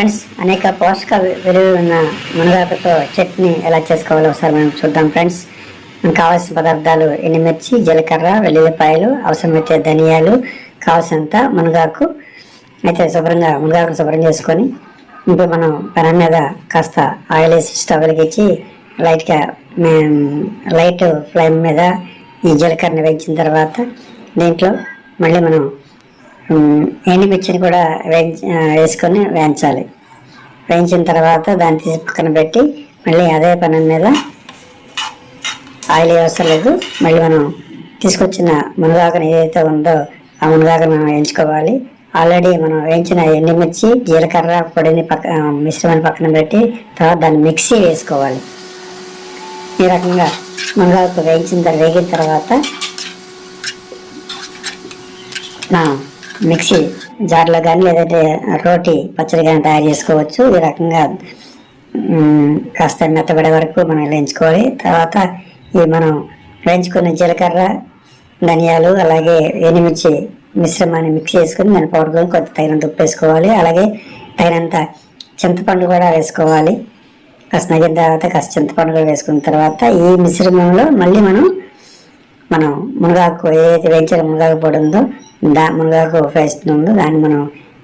Friends అనేక పోషక విలువలు ఉన్న మునగాకుతో చట్నీ ఎలా చేసుకోవాలో ఒకసారి మనం చూద్దాం ఫ్రెండ్స్. మనకు కావాల్సిన పదార్థాలు ఎండుమిర్చి జీలకర్ర వెల్లుల్లిపాయలు అవసరమైతే ధనియాలు కావాల్సినంత మునగాకు. అయితే శుభ్రంగా మునగాకు శుభ్రం చేసుకొని ఇప్పుడు మనం పెనం మీద కాస్త ఆయిల్ వేసి స్టవ్ వెలిగించి లైట్గా మే- లైట్ ఫ్లేమ్ మీద ఈ జీలకర్రని వేయించిన తర్వాత దీంట్లో మళ్ళీ మనం ఎండుమిర్చిని కూడా వేయించి వేసుకొని వేయించాలి. వేయించిన తర్వాత దాన్ని తీసి పక్కన పెట్టి మళ్ళీ అదే పని మీద ఆయిల్ అవసరం లేదు. మళ్ళీ మనం తీసుకొచ్చిన మునగాకను ఏదైతే ఉందో ఆ మునగాకను మనం వేయించుకోవాలి. ఆల్రెడీ మనం వేయించిన ఎండుమిర్చి జీలకర్ర పొడిని పక్క మిశ్రమాన్ని పక్కన పెట్టి తర్వాత దాన్ని మిక్సీ వేసుకోవాలి. ఈ రకంగా మునగాకు వేయించిన తర్వాత వేగిన తర్వాత నా మిక్సీ జార్లో కానీ లేదంటే రోటి పచ్చడి కానీ తయారు చేసుకోవచ్చు. ఈ రకంగా కాస్త మెత్తబడే వరకు మనం వేయించుకోవాలి తర్వాత ఈ మనం వేయించుకున్న జీలకర్ర ధనియాలు అలాగే ఎనిమిర్చి మిశ్రమాన్ని మిక్స్ చేసుకుని దాని పౌడర్లో కొంత తగినంత ఉప్పు వేసుకోవాలి. అలాగే తగినంత చింతపండు కూడా వేసుకోవాలి. కాస్త నగిన తర్వాత కాస్త చింతపండు కూడా వేసుకున్న తర్వాత ఈ మిశ్రమంలో మళ్ళీ మనం మనం మునగాకు ఏదైతే వేయించిన మునగాకు పొడి ఉందో దా మునగాకు పేస్ట్ ఉందో దాన్ని మనం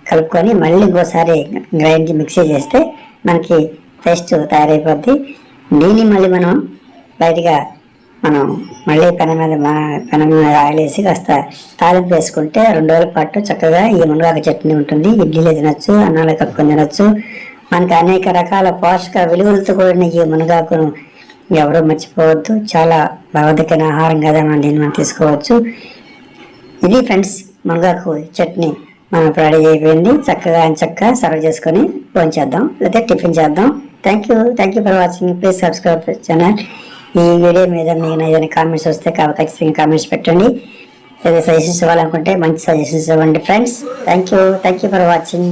కలుపుకొని మళ్ళీ ఇంకోసారి గ్రైండ్ మిక్సీ చేస్తే మనకి పేస్ట్ తయారైపోద్ది. దీన్ని మళ్ళీ మనం బయటగా మనం మళ్ళీ పెన మీద పెన మీద ఆయిల్ వేసి కాస్త తాలింపు వేసుకుంటే రెండు రోజుల పాటు చక్కగా ఈ మునగాకు చట్నీ ఉంటుంది. ఇడ్లీలో తినొచ్చు అన్నాలో కలుపుకొని తినొచ్చు. మనకి అనేక రకాల పోషక విలువలతో కూడిన ఈ మునగాకును ఎవరు మర్చిపోవద్దు. చాలా భగవద్గైన ఆహారం కదా మనం దీన్ని మనం తీసుకోవచ్చు. ఇది ఫ్రెండ్స్ మునగాకు చట్నీ మనం రెడీ అయిపోయింది. చక్కగా చక్కగా సర్వ్ చేసుకొని ఫోన్ చేద్దాం. లేకపోతే టిఫిన్ చేద్దాం. Thank you thank you for watching please subscribe channel ఈ వీడియో మీద మీకు ఏదైనా కామెంట్స్ వస్తే ఖచ్చితంగా కామెంట్స్ పెట్టండి. ఏదైనా సజెషన్స్ ఇవ్వాలనుకుంటే మంచి సజెషన్స్ ఇవ్వండి friends thank you thank you for watching